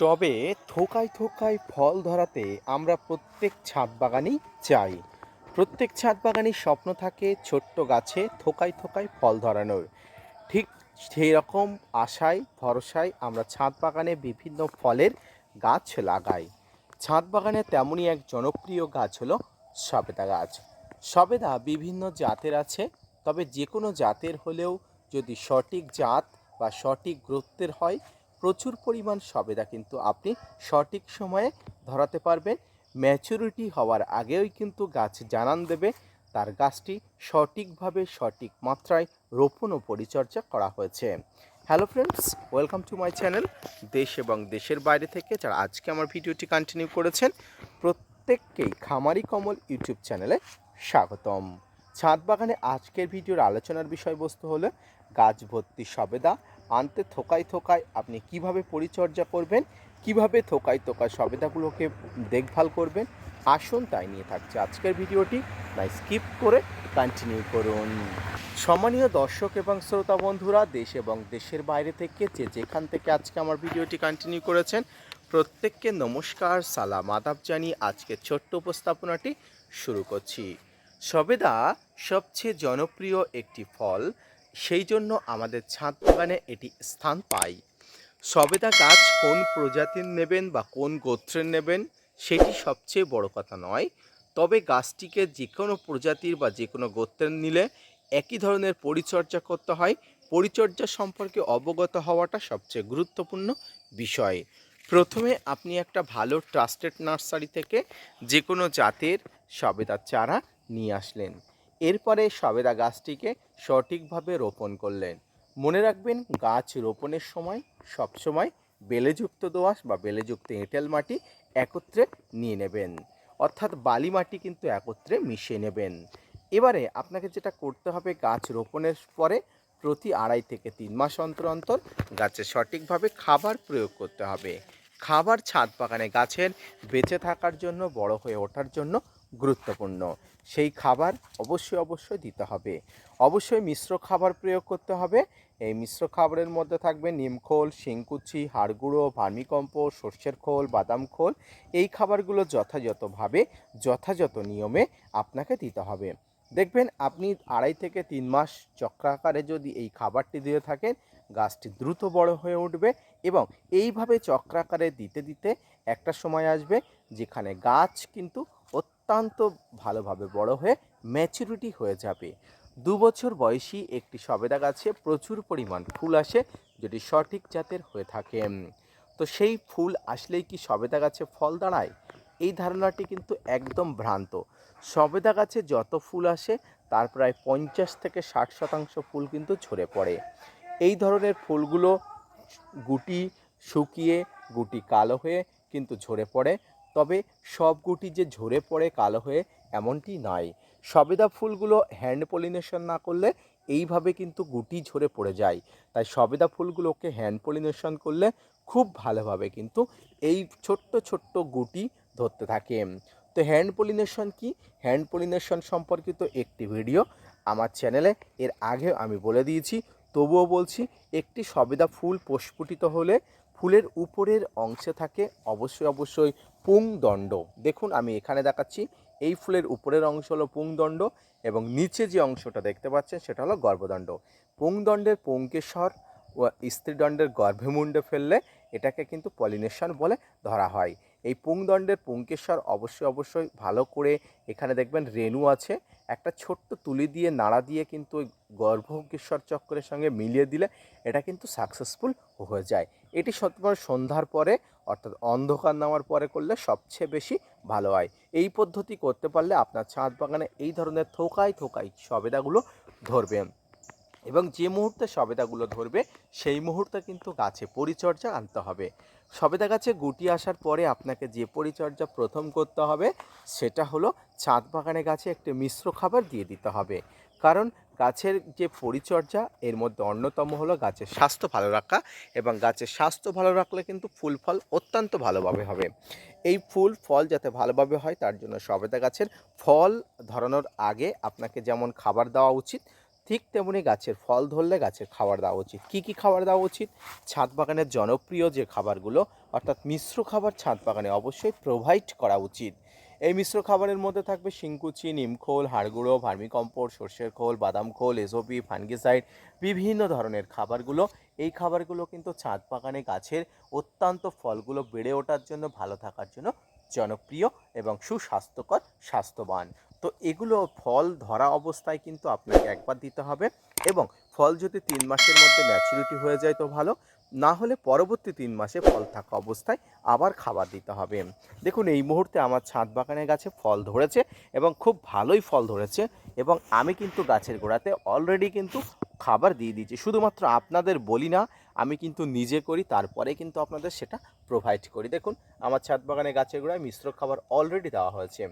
টবে থোকায় থোকায় ফল ধরাতে আমরা প্রত্যেক ছাদ বাগানেই চাই। প্রত্যেক ছাদ বাগানেই স্বপ্ন থাকে ছোট্ট গাছে থোকায় থোকায় ফল ধরানোর। ঠিক সেই রকম আশায়, ভরসায় আমরা ছাদ বাগানে বিভিন্ন ফলের গাছ লাগাই। ছাদ বাগানে তেমনই এক জনপ্রিয় গাছ হলো সবেদা গাছ। সবেদা বিভিন্ন জাতের আছে, তবে যে কোনো জাতের হলেও যদি সঠিক জাত বা সঠিক গ্রোথের হয় প্রচুর পরিমাণ সবেদা কিন্তু আপনি সঠিক সময়ে ধরাতে পারবেন। ম্যাচুরিটি হওয়ার আগেই কিন্তু গাছ জানান দেবে। তার গাছটি সঠিকভাবে সঠিক মাত্রায় রোপণ ও পরিচর্যা করা হয়েছে। Hello friends welcome to my channel দেশ এবং দেশের বাইরে থেকে যারা আজকে আমার ভিডিওটি কন্টিনিউ করেছেন, প্রত্যেককেই খামারি কমল ইউটিউব চ্যানেলে স্বাগতম। ছাদ বাগানে আজকের ভিডিওর আলোচনার বিষয়বস্তু হলো গাছ ভর্তি সবেদা। আনতে থোকায় থোকায় আপনি কীভাবে পরিচর্যা করবেন, কীভাবে থোকায় থোকায় সবেদাগুলোকে দেখভাল করবেন, আসুন তাই নিয়ে থাকছে আজকের ভিডিওটি। তাই স্কিপ করে কন্টিনিউ করুন। সম্মানীয় দর্শক এবং শ্রোতা বন্ধুরা, দেশ এবং দেশের বাইরে থেকে যে যেখান থেকে আজকে আমার ভিডিওটি কন্টিনিউ করেছেন, প্রত্যেককে নমস্কার, সালাম, আদাব জানিয়ে আজকের ছোট্ট উপস্থাপনাটি শুরু করছি। সবেদা সবচেয়ে জনপ্রিয় একটি ফল, সেই জন্য আমাদের ছাদ বাগানে এটি স্থান পায় সবেদা গাছ কোন প্রজাতির নেবেন বা কোন গোত্রের নেবেন, সেটি সবচেয়ে বড় কথা নয়। তবে গাছটিকে যে কোনো প্রজাতির বা যে কোনো গোত্রের নিলে একই ধরনের পরিচর্যা করতে হয়। পরিচর্যা সম্পর্কে অবগত হওয়াটা সবচেয়ে গুরুত্বপূর্ণ বিষয়। প্রথমে আপনি একটা ভালো ট্রাস্টেড নার্সারি থেকে যে কোনো জাতের সবেদার চারা নিয়ে আসলেন। এরপরে সবেদা গাছটিকে সঠিকভাবে রোপণ করলেন। মনে রাখবেন, গাছ রোপণের সময় সবসময় বেলেযুক্ত দোআঁশ বা বেলেযুক্ত এঁটেল মাটি একত্রে নিয়ে নেবেন। অর্থাৎ বালি মাটি কিন্তু একত্রে মিশিয়ে নেবেন। এবারে আপনাকে যেটা করতে হবে, গাছ রোপণের পরে প্রতি আড়াই থেকে তিন মাস অন্তর অন্তর গাছে সঠিকভাবে খাবার প্রয়োগ করতে হবে। খাবার ছাদ বাগানে গাছের বেঁচে থাকার জন্য, বড় হয়ে ওঠার জন্য গুরুত্বপূর্ণ। সেই খাবার অবশ্যই অবশ্যই দিতে হবে। অবশ্যই মিশ্র খাবার প্রয়োগ করতে হবে। এই মিশ্র খাবারের মধ্যে থাকবে নিমখোল শিংকুচি হাড়গুঁড়ো ভার্মিকম্প সর্ষের খোল, বাদাম খোল। এই খাবারগুলো যথাযথভাবে, যথাযথ নিয়মে আপনাকে দিতে হবে। দেখবেন আপনি আড়াই থেকে তিন মাস চক্রাকারে যদি এই খাবারটি দিয়ে থাকেন, গাছটি দ্রুত বড় হয়ে উঠবে এবং এইভাবে চক্রাকারে দিতে দিতে একটা সময় আসবে যেখানে গাছ কিন্তু অত্যন্ত ভালোভাবে বড় হয়ে ম্যাচুরিটি হয়ে যাবে। দু বছর বয়সী একটি সবেদা গাছে প্রচুর পরিমাণ ফুল আসে, যেটি সঠিক জাতের হয়ে থাকে। তো সেই ফুল আসলেই কি সবেদা গাছে ফল দাঁড়ায়? এই ধারণাটি কিন্তু একদম ভ্রান্ত। সবেদা গাছে যত ফুল আসে, তার প্রায় পঞ্চাশ থেকে ষাট শতাংশ ফুল কিন্তু ঝরে পড়ে। এই ধরনের ফুলগুলো গুটি শুকিয়ে, গুটি কালো হয়ে কিন্তু ঝরে পড়ে। তবে সব গুটি যে ঝরে পড়ে কালো হয়ে এমনটি নয়। সবেদা ফুলগুলো হ্যান্ড পলিনেশন না করলে এইভাবে কিন্তু গুটি ঝরে পড়ে যায়। তাই সবেদা ফুলগুলোকে হ্যান্ড পলিনেশন করলে খুব ভালোভাবে কিন্তু এই ছোট্ট ছোট্ট গুটি ধরতে থাকে। তো হ্যান্ড পলিনেশন কি? হ্যান্ড পলিনেশন সম্পর্কিত একটি ভিডিও আমার চ্যানেলে এর আগে আমি বলে দিয়েছি, তবুও বলছি, একটি সবেদা ফুল প্রস্ফুটিত হলে ফুলের উপরের অংশে থাকে অবশ্যই অবশ্যই পুংদণ্ড। দেখুন, আমি এখানে দেখাচ্ছি, এই ফুলের উপরের অংশ হলো পুংদণ্ড এবং নিচে যে অংশটা দেখতে পাচ্ছেন সেটা হলো গর্ভদণ্ড। পুংদণ্ডের পুংকেশ্বর ও স্ত্রীদণ্ডের গর্ভমুণ্ডে ফেললে এটাকে কিন্তু পলিনেশন বলে ধরা হয়। এই পুংদণ্ডের পুঙ্কেশ্বর অবশ্যই অবশ্যই ভালো করে এখানে দেখবেন রেণু আছে। একটা ছোট্ট তুলি দিয়ে, নাড়া দিয়ে কিন্তু ওই গর্ভকেশ্বর চক্রের সঙ্গে মিলিয়ে দিলে এটা কিন্তু সাকসেসফুল হয়ে যায়। এটি সত্যবার সন্ধ্যার পরে, অর্থাৎ অন্ধকার নামার পরে করলে সবচেয়ে বেশি ভালো হয়। এই পদ্ধতি করতে পারলে আপনার ছাদ বাগানে এই ধরনের থোকাই থোকাই সবেদাগুলো ধরবে এবং যে মুহূর্তে সবেদাগুলো ধরবে, সেই মুহূর্তে কিন্তু গাছে পরিচর্যা আনতে হবে। সবেদা গাছে গুটি আসার পরে আপনাকে যে পরিচর্যা প্রথম করতে হবে, সেটা হলো ছাদ বাগানে গাছে একটি মিশ্র খাবার দিয়ে দিতে হবে। কারণ গাছের যে পরিচর্যা, এর মধ্যে অন্যতম হলো গাছের স্বাস্থ্য ভালো রাখা এবং গাছের স্বাস্থ্য ভালো রাখলে কিন্তু ফুল ফল অত্যন্ত ভালোভাবে হবে। এই ফুল ফল যাতে ভালোভাবে হয়, তার জন্য সবেদা গাছের ফল ধরানোর আগে আপনাকে যেমন খাবার দেওয়া উচিত ঠিক তেমনি গাছের ফল ধরলে গাছের খাবার দেওয়া উচিত। কী কী খাবার দেওয়া উচিত? ছাদ বাগানের জনপ্রিয় যে খাবারগুলো, অর্থাৎ মিশ্র খাবার ছাদ বাগানে অবশ্যই প্রোভাইড করা উচিত। এই মিশ্র খাবারের মধ্যে থাকবে শিংকুচি, নিমখোল, হাড়গুঁড়ো ভার্মিকম্পোস্ট সর্ষের খোল, বাদাম খোল, এসওপি ফানগিসাইড বিভিন্ন ধরনের খাবারগুলো। এই খাবারগুলো কিন্তু ছাদ বাগানে গাছের অত্যন্ত ফলগুলো বেড়ে ওঠার জন্য, ভালো থাকার জন্য জনপ্রিয় এবং সুস্বাস্থ্যকর, স্বাস্থ্যবান। তো এগুলো ফল ধরা অবস্থায় কিন্তু আপনাকে একবার দিতে হবে এবং ফল যদি তিন মাসের মধ্যে ম্যাচুরিটি হয়ে যায় তো ভালো, না হলে পরবর্তী তিন মাসে ফল থাকা অবস্থায় আবার খাবার দিতে হবে। দেখুন, এই মুহূর্তে আমার ছাদ বাগানের গাছে ফল ধরেছে এবং খুব ভালোই ফল ধরেছে এবং আমি কিন্তু গাছের গোড়াতে অলরেডি কিন্তু খাবার দিয়ে দিয়েছি। শুধুমাত্র আপনাদের বলি না, আমি কিন্তু নিজে করি, তারপরে কিন্তু আপনাদের সেটা প্রোভাইড করি। দেখুন, আমার ছাদ বাগানে গাছের গোড়ায় মিশ্র খাবার অলরেডি দেওয়া হয়েছে।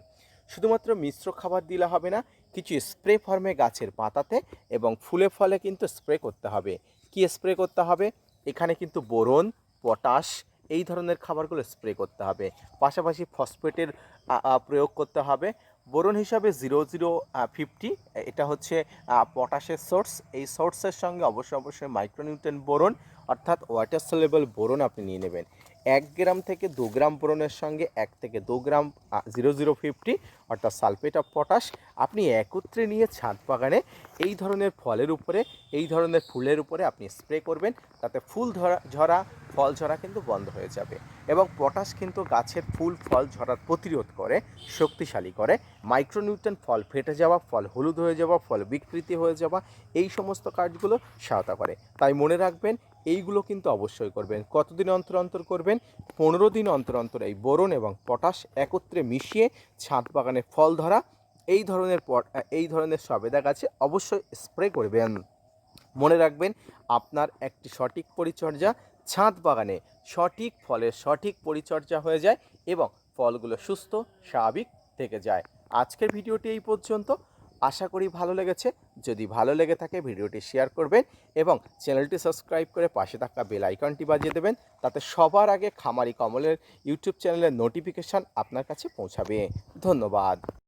শুধুমাত্র মিশ্র খাবার দিলে হবে না, কিছু স্প্রে ফর্মে গাছের পাতাতে এবং ফুলে ফলে কিন্তু স্প্রে করতে হবে। কি স্প্রে করতে হবে? এখানে কিন্তু বোরন, পটাশ, এই ধরনের খাবারগুলো স্প্রে করতে হবে। পাশাপাশি ফসফেটের প্রয়োগ করতে হবে। বোরন হিসাবে জিরো জিরো ফিফটি এটা হচ্ছে পটাশের সোর্স এই সোর্সের সঙ্গে অবশ্যই অবশ্যই মাইক্রোনিউট্রেন বোরন, অর্থাৎ ওয়াটার সলেবল বোরন আপনি নিয়ে নেবেন। এক গ্রাম থেকে দু গ্রাম বোরনের সঙ্গে এক থেকে দু গ্রাম জিরো জিরো ফিফটি অর্থাৎ সালফেট অফ পটাশ আপনি একত্রে নিয়ে ছাদ বাগানে এই ধরনের ফলের উপরে, এই ধরনের ফুলের উপরে আপনি স্প্রে করবেন, তাতে ফুল ধরা, ঝরা, ফল ঝরা কিন্তু বন্ধ হয়ে যাবে। এবং পটাশ কিন্তু গাছের ফুল, ফল ঝরার প্রতিরোধ করে, শক্তিশালী করে মাইক্রোনিউট্রেন ফল ফেটে যাওয়া, ফল হলুদ হয়ে যাওয়া, ফল বিকৃতি হয়ে যাওয়া, এই সমস্ত কাজগুলো সহায়তা করে। তাই মনে রাখবেন এইগুলো কিন্তু অবশ্যই করবেন। কতদিন অন্তর অন্তর করবেন? পনেরো দিন অন্তর অন্তর এই বোরন এবং পটাশ একত্রে মিশিয়ে ছাদ বাগানে ফল ধরা, এই ধরনের এই ধরনের সবেদা গাছে অবশ্যই স্প্রে করবেন। মনে রাখবেন, আপনার একটি সঠিক পরিচর্যা, ছাদ বাগানে সঠিক ফলের সঠিক পরিচর্যা হয়ে যায় এবং ফলগুলো সুস্থ, স্বাভাবিক থেকে যায়। আজকের ভিডিওটি এই পর্যন্ত। আশা করি ভালো লেগেছে। যদি ভালো লেগে থাকে ভিডিওটি শেয়ার করবেন এবং চ্যানেলটি সাবস্ক্রাইব করে পাশে থাকা বেল আইকনটি বাজিয়ে দেবেন, তাতে সবার আগে খামারি কমলের ইউটিউব চ্যানেলের নোটিফিকেশান আপনার কাছে পৌঁছাবে। ধন্যবাদ।